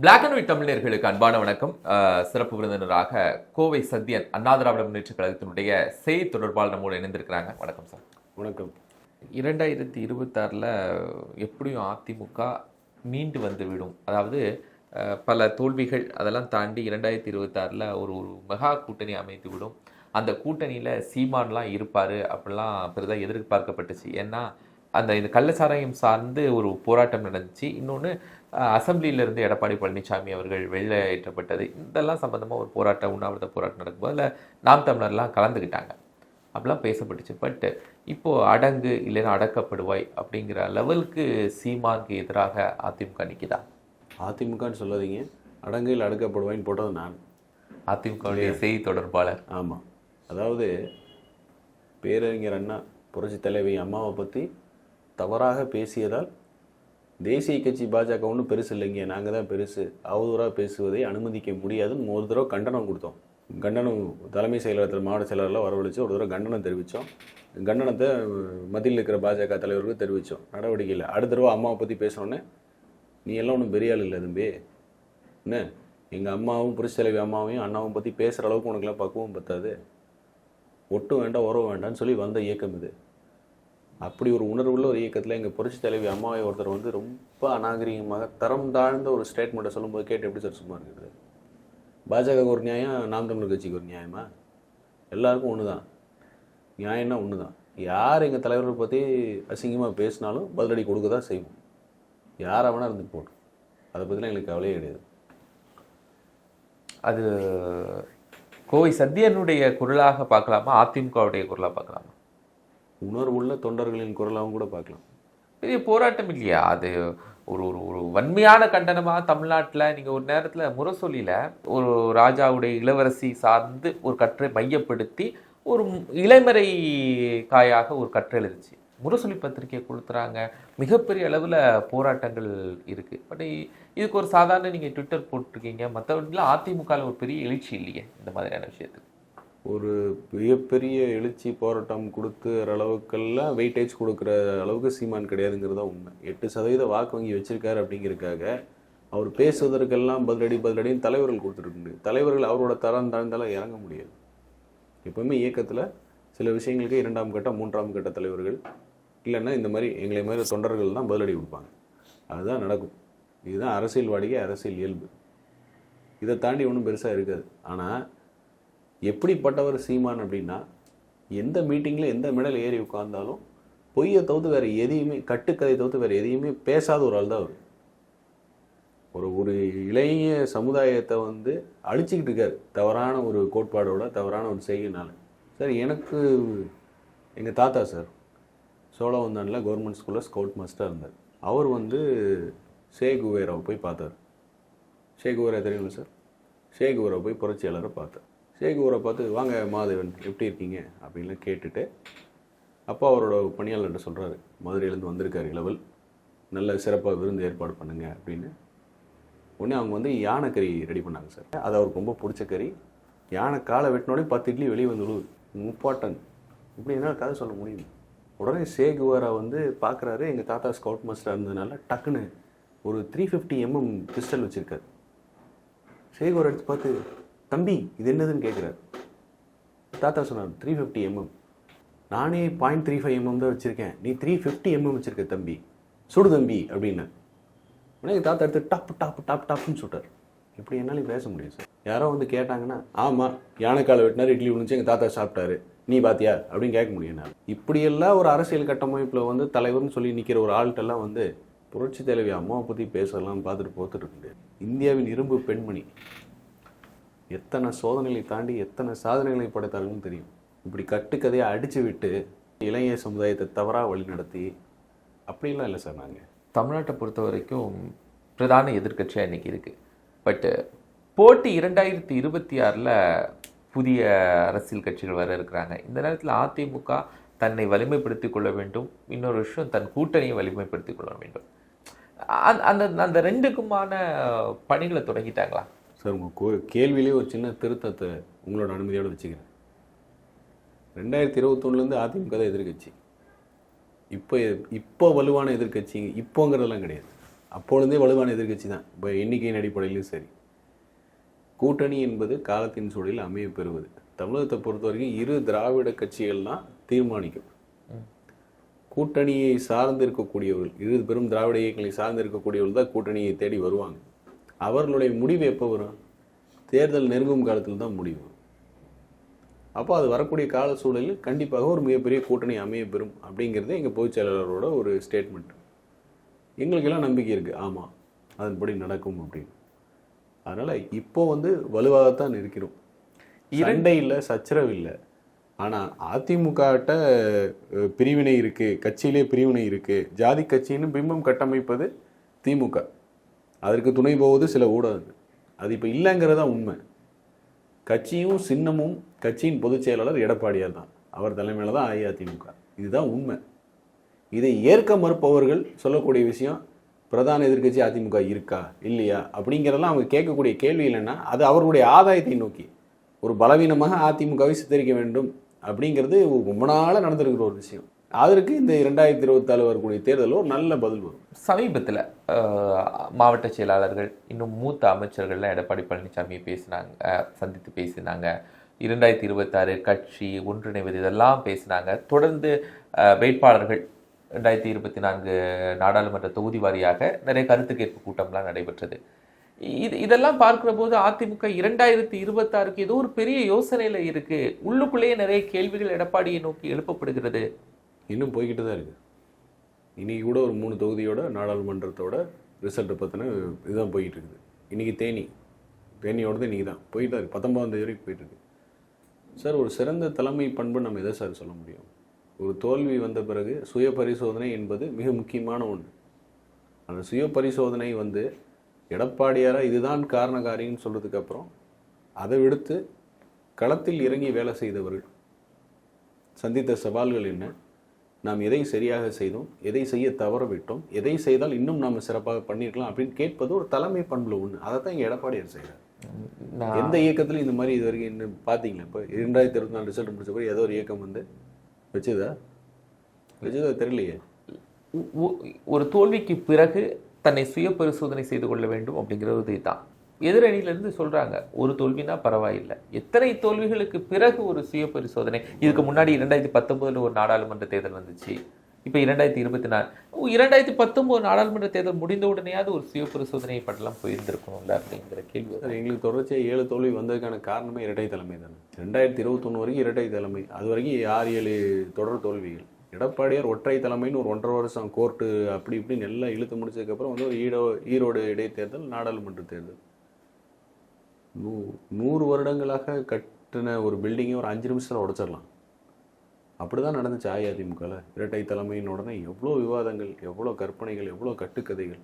Black and white தமிழர்களுக்கு அன்பான வணக்கம். சிறப்பு விருந்தினராக கோவை சத்யன் அண்ணா திராவிட முன்னேற்ற கழகத்தினுடைய செய்தி தொடர்பாளர் நம்மோடு இணைந்திருக்கிறாங்க. வணக்கம் சார். வணக்கம். இரண்டாயிரத்தி இருபத்தாறில் எப்படியும் அதிமுக மீண்டு வந்து விடும். அதாவது பல தோல்விகள் அதெல்லாம் தாண்டி இரண்டாயிரத்தி இருபத்தாறில் ஒரு ஒரு மெகா கூட்டணி அமைத்து விடும். அந்த கூட்டணியில் சீமான்லாம் இருப்பார் அப்படிலாம் பெரிதாக எதிர்பார்க்கப்பட்டுச்சு. ஏன்னா அந்த இந்த கள்ளச்சாராயம் சார்ந்து ஒரு போராட்டம் நடந்துச்சு. இன்னொன்று அசம்பிளியிலிருந்து எடப்பாடி பழனிசாமி அவர்கள் வெளியேற்றப்பட்டது. இதெல்லாம் சம்மந்தமாக ஒரு போராட்டம் உண்ணாவிரத போராட்டம் நடக்கும்போது அதில் நாம் தமிழர்லாம் கலந்துக்கிட்டாங்க. அப்படிலாம் பேசப்பட்டுச்சு. பட் இப்போ அடங்கு இல்லைன்னா அடக்கப்படுவாய் அப்படிங்கிற லெவலுக்கு சீமானுக்கு எதிராக அதிமுக நிற்குதா அதிமுகன்னு சொல்லாதீங்க. அடங்கையில் அடக்கப்படுவாயின்னு போட்டது நான். அதிமுகவுடைய செய்தி தொடர்பாளர். ஆமாம் அதாவது பேரறிஞர் அண்ணா புரட்சி தலைவி அம்மாவை பற்றி தவறாக பேசியதால் தேசிய கட்சி பாஜக ஒன்றும் பெருசு இல்லைங்க. நாங்கள் தான் பெருசு. அவதூறாக பேசுவதை அனுமதிக்க முடியாதுன்னு ஒரு தடவை கண்டனம் கொடுத்தோம். கண்டனம் தலைமை செயலகத்தில் மாவட்ட செயலரெலாம் வரவழைச்சு ஒரு தடவை கண்டனம் தெரிவித்தோம் கண்டனத்தை மத்தியில் இருக்கிற பாஜக தலைவருக்கு தெரிவித்தோம் நடவடிக்கை இல்லை. அடுத்த தடவை அம்மாவை பற்றி பேசுகிறோன்னே நீ எல்லாம் ஒன்றும் பெரிய ஆள் இல்லை தம்பி. என்ன? எங்கள் அம்மாவும் புரட்சி தலைவி அம்மாவையும் அண்ணாவும் பற்றி பேசுகிற அளவுக்கு உனக்குலாம் பக்குவம் பத்தாது. ஒட்டும் வேண்டாம் உறவு வேண்டாம்னு சொல்லி வந்த இயக்கம் இது. அப்படி ஒரு உணர்வுள்ள ஒரு இயக்கத்தில் எங்கள் புரட்சி தலைவி அம்மாவை ஒருத்தர் வந்து ரொம்ப அநாகரிகமாக தரம் தாழ்ந்த ஒரு ஸ்டேட்மெண்ட்டை சொல்லும்போது கேட்டு எப்படி சார் சும்மா இருக்குது? பாஜகவுக்கு ஒரு நியாயம் நாம் தமிழர் கட்சிக்கு ஒரு நியாயமா? எல்லாருக்கும் ஒன்று தான் நியாயம்னா ஒன்று தான் யார் எங்கள் தலைவரை பற்றி அசிங்கமாக பேசினாலும் பதிலடி கொடுக்க தான் செய்வோம். யாரை வேணால் இருந்து போட்டோம் அதை பற்றிலாம் எங்களுக்கு கவலையே கிடையாது. அது கோவை சத்யனுடைய குரலாக பார்க்கலாமா? அதிமுகவுடைய குரலாக பார்க்கலாமா? உணர்வுள்ள தொண்டர்களின் குரலாகவும் கூட பார்க்கலாம். பெரிய போராட்டம் இல்லையா? அது ஒரு ஒரு ஒரு வன்மையான கண்டனமாக தமிழ்நாட்டில் நீங்கள் ஒரு நேரத்தில் முரசொலியில் ஒரு ராஜாவுடைய இளவரசி சார்ந்து ஒரு கற்றை மையப்படுத்தி ஒரு இளைமறை காயாக ஒரு கற்றை எழுதிச்சு. முரசொலி பத்திரிகை கொடுத்துறாங்க மிகப்பெரிய அளவில் போராட்டங்கள் இருக்குது பட் இதுக்கு ஒரு சாதாரண நீங்கள் ட்விட்டர் போட்டிருக்கீங்க. மற்றவர்களாம் அதிமுகவில் ஒரு பெரிய எழுச்சி இல்லையே இந்த மாதிரியான விஷயத்துக்கு. ஒரு மிகப்பெரிய எழுச்சி போராட்டம் கொடுக்குற அளவுக்கெல்லாம் வெயிட்டேஜ் கொடுக்குற அளவுக்கு சீமான் கிடையாதுங்கிறது தான் உண்மை. எட்டு சதவீத வாக்கு வங்கி வச்சிருக்காரு அப்படிங்கிறதுக்காக அவர் பேசுவதற்கெல்லாம் பதிலடி பதிலடின்னு தலைவர்கள் கொடுத்துருக்க முடியும் தலைவர்கள் அவரோட தரம் தாழ்ந்தாலும் இறங்க முடியாது. எப்பவுமே இயக்கத்தில் சில விஷயங்களுக்கு இரண்டாம் கட்ட மூன்றாம் கட்ட தலைவர்கள் இல்லைன்னா இந்த மாதிரி எங்களை மாதிரி தொண்டர்கள் தான் பதிலடி கொடுப்பாங்க. அதுதான் நடக்கும். இதுதான் அரசியல்வாடிக்கே அரசியல் இயல்பு. இதை தாண்டி ஒன்றும் பெருசாக இருக்காது. ஆனால் எப்படிப்பட்டவர் சீமான் அப்படின்னா எந்த மீட்டிங்கில் எந்த மெடல் ஏறி உட்கார்ந்தாலும் பொய்யை தவிர்த்து வேறு எதையுமே கட்டுக்கதை தவிர்த்து வேறு எதையுமே பேசாத ஒரு ஆள் தான் அவர். ஒரு ஒரு இளைய சமுதாயத்தை வந்து அழிச்சிக்கிட்டு இருக்கார் தவறான ஒரு கோட்பாடோட தவறான ஒரு செய்கைனால சார் எனக்கு எங்கள் தாத்தா சார் சோழவந்தானில் கவர்மெண்ட் ஸ்கூலில் ஸ்கவுட் மாஸ்டராக இருந்தார். அவர் வந்து ஷே குவேராவை போய் பார்த்தார். ஷே குவேரா தெரியுமா சார்? ஷே போய் புரட்சியாளரை பார்த்தார். ஷே பார்த்து வாங்க மாதவன் எப்படி இருக்கீங்க? அப்படின்லாம் கேட்டுட்டு அப்போ அவரோட பணியாளர்கிட்ட சொல்கிறாரு மதுரையிலேருந்து வந்திருக்காரு இளவல். நல்ல சிறப்பாக விருந்து ஏற்பாடு பண்ணுங்க அப்படின்னு. உடனே அவங்க வந்து யானை கறி ரெடி பண்ணாங்க சார். அது அவருக்கு ரொம்ப பிடிச்ச கறி. யானை காலை வெட்டினோடனே பத்து இட்லி வெளியே வந்து முப்பாட்டன். இப்படி என்ன கதை சொல்ல முடியும்? உடனே சேகுவாரா வந்து பார்க்குறாரு எங்கள் தாத்தா ஸ்கவுட் மாஸ்டராக இருந்ததுனால டக்குன்னு ஒரு த்ரீ ஃபிஃப்டி எம்எம் பிஸ்டல் வச்சுருக்காரு. சேகுவார் எடுத்து பார்த்து தம்பி இது என்னதுன்னு கேட்குறாரு. தாத்தா சொன்னார் த்ரீ ஃபிஃப்டி எம்எம் நானே பாயிண்ட் த்ரீ ஃபைவ் எம்எம் தான் வச்சுருக்கேன். நீ த்ரீ ஃபிஃப்டி எம்எம் வச்சுருக்க தம்பி. சுடு தம்பி அப்படின்னு உடனே எங்கள் தாத்தா எடுத்து டாப் டாப் டாப் டாப்னு சுட்டார் இப்படி என்னாலையும் பேச முடியும் சார்? யாரோ வந்து கேட்டாங்கன்னா ஆமாம் யானைக்கால வெட்டினார் இட்லி விழுந்துச்சு எங்கள் தாத்தா சாப்பிட்டாரு. நீ பாத்தியா? அப்படின்னு கேட்க முடியும் நான் இப்படியெல்லாம் ஒரு அரசியல் கட்டமைப்பில் வந்து தலைவர்னு சொல்லி நிற்கிற ஒரு ஆள்கிட்டலாம் வந்து புரட்சி தலைவி அம்மாவை பற்றி பேசலாம் பார்த்துட்டு போத்துட்டு இருக்கு. இந்தியாவின் இரும்பு பெண்மணி. எத்தனை சோதனைகளை தாண்டி எத்தனை சாதனைகளை படைத்தார்கள்னு தெரியும். இப்படி கட்டுக்கதையை அடித்து விட்டு இளைய சமுதாயத்தை தவறாக வழிநடத்தி அப்படிலாம் இல்லை சார் நாங்கள் தமிழ்நாட்டை பொறுத்த வரைக்கும் பிரதான எதிர்க்கட்சியாக இன்னைக்கு இருக்குது பட்டு போட்டி இரண்டாயிரத்தி இருபத்தி ஆறில் புதிய அரசியல் கட்சிகள் வர இருக்கிறாங்க. இந்த நேரத்தில் அதிமுக தன்னை வலிமைப்படுத்திக் கொள்ள வேண்டும். இன்னொரு விஷயம் தன் கூட்டணியை வலிமைப்படுத்திக் கொள்ள வேண்டும். அந்த அந்த அந்த ரெண்டுக்குமான பணிகளை தொடங்கிட்டாங்களா? சார் உங்கள் கோ கேள்வியிலே ஒரு சின்ன திருத்தத்தை உங்களோட அனுமதியோடு வச்சுக்கிறேன். ரெண்டாயிரத்தி இருபத்தொன்னுலேருந்து அதிமுக தான் எதிர்க்கட்சி. இப்போ இப்போ வலுவான எதிர்க்கட்சி இப்போங்கிறதெல்லாம் கிடையாது. அப்பொழுதே வலுவான எதிர்க்கட்சி தான். இப்போ எண்ணிக்கையின் அடிப்படையிலும் சரி. கூட்டணி என்பது காலத்தின் சூழலில் அமைய பெறுவது. தமிழகத்தை பொறுத்த வரைக்கும் இரு திராவிட கட்சிகள் தான் தீர்மானிக்கும். கூட்டணியை சார்ந்து இருக்கக்கூடியவர்கள் இரு பெரும் திராவிட இயக்கங்களை சார்ந்து இருக்கக்கூடியவர்கள் தான் கூட்டணியை தேடி வருவாங்க. அவர்களுடைய முடிவு எப்போ வரும்? தேர்தல் நெருங்கும் காலத்தில் தான் முடிவு. அப்போ அது வரக்கூடிய கால சூழலில் கண்டிப்பாக ஒரு மிகப்பெரிய கூட்டணி அமைய பெறும் அப்படிங்கிறது எங்கள் பொதுச் செயலாளரோட ஒரு ஸ்டேட்மெண்ட் எங்களுக்கெல்லாம் நம்பிக்கை இருக்குது ஆமாம் அதன்படி நடக்கும் அப்படின்னு. அதனால் இப்போ வந்து வலுவாகத்தான் இருக்கிறோம். இரண்டை இல்லை சச்சரவு இல்லை. ஆனால் அதிமுகட்ட பிரிவினை இருக்குது கட்சியிலே பிரிவினை இருக்குது ஜாதி கட்சின்னு பிம்பம் கட்டமைப்பது திமுக. அதற்கு துணை போவது சில ஊடகங்கள். அது இப்போ இல்லைங்கிறது தான் உண்மை. கட்சியும் சின்னமும் கட்சியின் பொதுச் செயலாளர் எடப்பாடியார் தான். அவர் தலைமையில் தான் அஇஅதிமுக. இதுதான் உண்மை. இதை ஏற்க மறுப்பவர்கள் சொல்லக்கூடிய விஷயம் பிரதான எதிர்க்கட்சி அதிமுக இருக்கா இல்லையா அப்படிங்கிறதெல்லாம் அவங்க கேட்கக்கூடிய கேள்வி இல்லைன்னா அது அவருடைய ஆதாயத்தை நோக்கி. ஒரு பலவீனமாக அதிமுகவை சித்தரிக்க வேண்டும் அப்படிங்கிறது ரொம்ப நாளாக நடந்திருக்கிற ஒரு விஷயம். அதற்கு இந்த இரண்டாயிரத்தி இருபத்தாலு வரக்கூடிய தேர்தலில் ஒரு நல்ல பதில் வரும். சமீபத்தில் மாவட்ட செயலாளர்கள் இன்னும் மூத்த அமைச்சர்கள்லாம் எடப்பாடி பழனிசாமியை பேசினாங்க சந்தித்து பேசினாங்க. இரண்டாயிரத்தி இருபத்தாறு கட்சி ஒன்றிணைவது இதெல்லாம் பேசினாங்க. தொடர்ந்து வேட்பாளர்கள் ரெண்டாயிரத்தி இருபத்தி நான்கு நாடாளுமன்ற தொகுதி வாரியாக நிறைய கருத்து கேட்பு கூட்டம்லாம் நடைபெற்றது. இது இதெல்லாம் பார்க்குற போது அதிமுக இரண்டாயிரத்தி இருபத்தாறுக்கு ஏதோ ஒரு பெரிய யோசனையில் இருக்குது உள்ளுக்குள்ளேயே நிறைய கேள்விகள் எடப்பாடியை நோக்கி எழுப்பப்படுகிறது. இன்னும் போய்கிட்டு தான் இருக்குது இன்றைக்கி கூட ஒரு மூணு தொகுதியோட நாடாளுமன்றத்தோட ரிசல்ட்டை பற்றின இதுதான் போய்கிட்டு இருக்குது. இன்றைக்கி தேனி. தேனியோடது இன்னைக்கு தான். போயிட்டு தான் இருக்குது பத்தொன்பதாம் தேதி வரைக்கும் போயிட்டுருக்கு சார் ஒரு சிறந்த தலைமை பண்பு நம்ம எதை சார் சொல்ல முடியும்? ஒரு தோல்வி வந்த பிறகு சுய பரிசோதனை என்பது மிக முக்கியமான ஒன்று அந்த சுய பரிசோதனை வந்து எடப்பாடியாராக இதுதான் காரணக்காரின்னு சொல்றதுக்கு அப்புறம் அதை விடுத்து களத்தில் இறங்கி வேலை செய்தவர்கள் சந்தித்த சவால்கள் என்ன? நாம் எதை சரியாக செய்தோம் எதை செய்ய தவற விட்டோம் எதை செய்தால் இன்னும் நாம் சிறப்பாக பண்ணியிருக்கலாம் அப்படின்னு கேட்பது ஒரு தலைமை பண்புல ஒன்று அதை தான் இங்கே எடப்பாடியார் செய்கிறார் எந்த இயக்கத்திலும் இந்த மாதிரி இது வரைக்கும் இன்னும் பார்த்தீங்களா? இப்போ இரண்டாயிரத்தி இருபத்தி நாலு ரிசல்ட் முடிச்ச பிறகு ஏதோ ஒரு இயக்கம் வந்து வச்சுதா? வச்சுதா தெரியலையே. ஒரு தோல்விக்கு பிறகு தன்னை சுய பரிசோதனை செய்து கொள்ள வேண்டும் அப்படிங்கிறது தான். எதிரணியிலிருந்து சொல்கிறாங்க ஒரு தோல்வினா பரவாயில்லை. எத்தனை தோல்விகளுக்கு பிறகு ஒரு சுய பரிசோதனை இதுக்கு முன்னாடி இரண்டாயிரத்தி பத்தொம்போதில் ஒரு நாடாளுமன்ற தேர்தல் வந்துச்சு. இப்போ இரண்டாயிரத்தி இருபத்தி நாலு இரண்டாயிரத்தி பத்தொன்பது நாடாளுமன்ற தேர்தல் முடிந்த உடனேயாவது ஒரு சுய பரிசோதனை படலாம் போயிருந்திருக்கணும்ல அப்படிங்கிற கேள்வி சார் எங்களுக்கு தொடர்ச்சியாக ஏழு தோல்வி வந்ததுக்கான காரணமே இரட்டை தலைமை தானே. ரெண்டாயிரத்தி இருபத்தொன்று வரைக்கும் இரட்டை தலைமை அது வரைக்கும் ஆறு ஏழு தொடர் தோல்விகள். எடப்பாடியார் ஒற்றை தலைமைன்னு ஒரு ஒன்றரை வருஷம் கோர்ட்டு அப்படி இப்படின்னு எல்லாம் இழுத்து முடிச்சதுக்கப்புறம் வந்து ஒரு ஈரோ ஈரோடு இடைத்தேர்தல் நாடாளுமன்ற தேர்தல். நூ நூறு வருடங்களாக கட்டின ஒரு பில்டிங்கை ஒரு அஞ்சு நிமிஷத்தில் உடைச்சிடலாம். அப்படி தான் நடந்துச்சு அஇஅதிமுகவில் இரட்டை தலைமையின் உடனே எவ்வளோ விவாதங்கள் எவ்வளோ கற்பனைகள் எவ்வளோ கட்டுக்கதைகள்.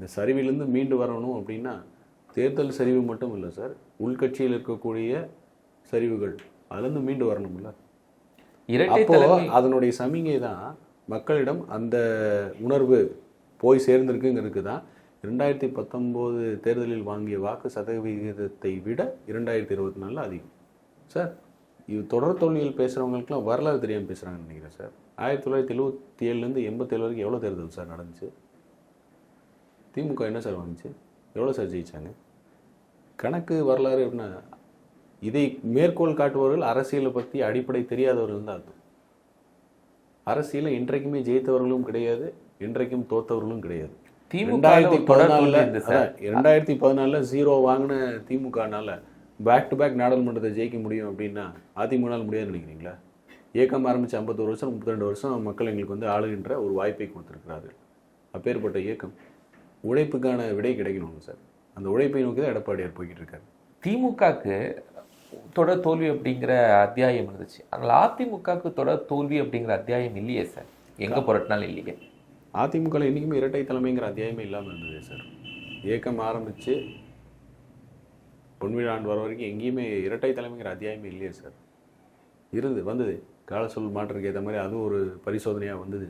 இந்த சரிவிலிருந்து மீண்டு வரணும் அப்படின்னா தேர்தல் சரிவு மட்டும் இல்லை சார். உள்கட்சியில் இருக்கக்கூடிய சரிவுகள் அதுலேருந்து மீண்டு வரணும்ல அப்போ அதனுடைய சமிகை தான் மக்களிடம் அந்த உணர்வு போய் சேர்ந்திருக்குங்கிறதுக்கு தான் ரெண்டாயிரத்தி பத்தொம்போது தேர்தலில் வாங்கிய வாக்கு சதவிகிதத்தை விட இரண்டாயிரத்தி இருபத்தி நாலில் அதிகம். சார் இது தொடர் தோல்வியில் பேசுகிறவங்களுக்குலாம் வரலாறு தெரியாமல் பேசுகிறாங்கன்னு நினைக்கிறேன் சார். ஆயிரத்தி தொள்ளாயிரத்தி எழுபத்தி ஏழுலேருந்து எண்பத்தேழு வரைக்கும் எவ்வளோ தேர்தல் சார் நடந்துச்சு? திமுக என்ன சார் வந்துச்சு எவ்வளோ சார் ஜெயிச்சாங்க? கணக்கு வரலாறு எப்படின்னா இதை மேற்கோள் காட்டுபவர்கள் அரசியலை பற்றி அடிப்படை தெரியாதவர்கள் தான் அர்த்தம். அரசியலில் இன்றைக்குமே ஜெயித்தவர்களும் கிடையாது இன்றைக்கும் தோத்தவர்களும் கிடையாது. ரெண்டாயிரத்தி பதினாலில் இருந்து சார். ரெண்டாயிரத்தி பதினாலில் ஜீரோ வாங்கின திமுகனால பேக் டு பேக் நாடாளுமன்றத்தை ஜெயிக்க முடியும் அப்படின்னா அதிமுகனால் முடியாதுன்னு நினைக்கிறீங்களா? இயக்கம் ஆரம்பித்து ஐம்பத்தோரு வருஷம் முப்பத்திரெண்டு வருஷம் மக்கள் எங்களுக்கு வந்து ஆளுகின்ற ஒரு வாய்ப்பை கொடுத்துருக்கிறார்கள். அப்பேற்பட்ட இயக்கம். உழைப்புக்கான விடை கிடைக்கணும் சார். அந்த உழைப்பை நோக்கி தான் எடப்பாடியார் போய்கிட்டு இருக்காரு திமுகக்கு தொடர் தோல்வி அப்படிங்கிற அத்தியாயம் இருந்துச்சு. ஆனால் அதிமுகவுக்கு தொடர் தோல்வி அப்படிங்கிற அத்தியாயம் இல்லையே சார். எங்க புரட்டினாலும் இல்லையே. அதிமுகவில் என்றைக்குமே இரட்டை தலைமைங்கிற அத்தியாயமே இல்லாமல் இருந்தது சார். இயக்கம் ஆரம்பித்து பொன்விழாண்டு வர வரைக்கும் எங்கேயுமே இரட்டை தலைமைங்கிற அத்தியாயமே இல்லையே சார். இருந்து வந்தது. கால சொல் மாற்றத்துக்கு ஏற்ற மாதிரி அதுவும் ஒரு பரிசோதனையாக வந்தது.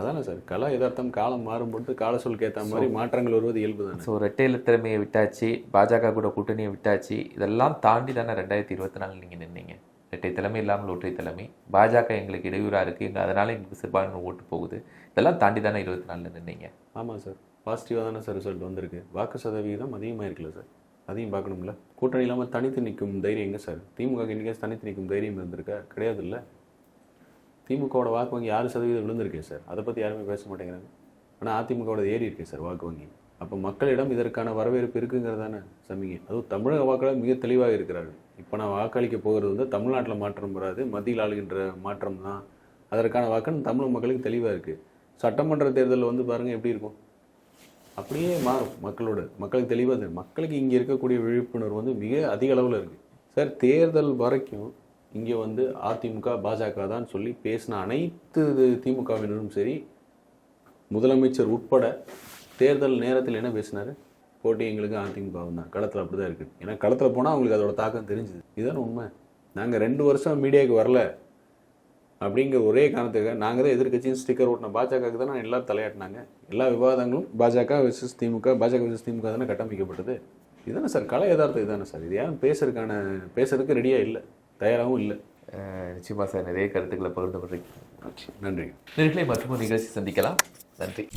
அதானே சார் கலா யதார்த்தம் காலம் மாறும் பொழுது கால சொல்லுக்கு ஏற்ற மாதிரி மாற்றங்கள் வருவது இயல்பு தானே. ஸோ ரெட்டையில திறமையை விட்டாச்சு பாஜக கூட கூட்டணியை விட்டாச்சு இதெல்லாம் தாண்டி தானே ரெண்டாயிரத்தி இருபத்தி நாலு நீங்கள் நின்னீங்க? இரட்டை தலைமை இல்லாமல் ஒற்றை தலைமை. பாஜக எங்களுக்கு இடையூறாக இருக்குது எங்கள் அதனால் எங்களுக்கு சிறுபான்மை ஓட்டு போகுது. இதெல்லாம் தாண்டி தானே இருபத்தி நாலில் நின்னீங்க? ஆமாம் சார். பாசிட்டிவாக தானே சார் ரிசல்ட் வந்திருக்கு. வாக்கு சதவீதம் அதிகமாக இருக்குல்ல சார். அதையும் பார்க்கணும்ல. கூட்டணி இல்லாமல் தனித்து நிற்கும் தைரியம் எங்கே சார்? திமுக இன்னைக்கு தனித்து நிற்கும் தைரியம் இருந்திருக்கா கிடையாது இல்லை திமுகவோட வாக்கு வங்கி ஆறு சதவீதம் விழுந்திருக்கேன் சார். அதை பற்றி யாருமே பேச மாட்டேங்கிறாங்க. ஆனால் அதிமுகவோட ஏறி இருக்கேன் சார் வாக்கு வங்கி. அப்போ மக்களிடம் இதற்கான வரவேற்பு இருக்குங்கிறது தானே சமிகை. அதுவும் தமிழக வாக்காளர் மிக தெளிவாக இருக்கிறார்கள். இப்போ நான் வாக்களிக்க போகிறது வந்து தமிழ்நாட்டில் மாற்றம் வராது மத்தியில் ஆளுகின்ற மாற்றம் தான். அதற்கான வாக்குன்னு தமிழ் மக்களுக்கு தெளிவாக இருக்குது சட்டமன்ற தேர்தலில் வந்து பாருங்கள் எப்படி இருக்கும்? அப்படியே மாறும் மக்களோட மக்களுக்கு தெளிவாக தெரியும் மக்களுக்கு இங்கே இருக்கக்கூடிய விழிப்புணர்வு வந்து மிக அதிக அளவில் இருக்குது சார் தேர்தல் வரைக்கும் இங்கே வந்து அதிமுக பாஜக தான் சொல்லி பேசின அனைத்து திமுகவினரும் சரி முதலமைச்சர் உட்பட தேர்தல் நேரத்தில் என்ன பேசினாரு? போட்டி எங்களுக்கு அதிமுகவும் தான். களத்தில் அப்படி தான் இருக்குது ஏன்னா களத்தில் போனால் அவங்களுக்கு அதோட தாக்கம் தெரிஞ்சுது. இதுதான் உண்மை. நாங்கள் ரெண்டு வருஷம் மீடியாவுக்கு வரல அப்படிங்கிற ஒரே காரணத்துக்காக நாங்கள் தான் எதிர்க்கட்சியும் ஸ்டிக்கர் ஓட்டின பாஜகவுக்கு தான் எல்லாரும் தலையாட்டினாங்க. எல்லா விவாதங்களும் பாஜக விசஸ் திமுக பாஜக விசஸ் திமுக தானே கட்டமைக்கப்பட்டது. இதுதானே சார்? கலை யதார்த்தம் இதுதானே சார்? இது யாரும் பேசுறதுக்கான பேசுறதுக்கு ரெடியாக இல்லை. தயாராகவும் இல்லை. அஹ் நிச்சயமா சார். நிறைய கருத்துக்களை பகிர்ந்து கொண்டிருக்கீங்க நன்றி. நேர்களை மற்றும் நிகழ்ச்சி சந்திக்கலாம். நன்றி.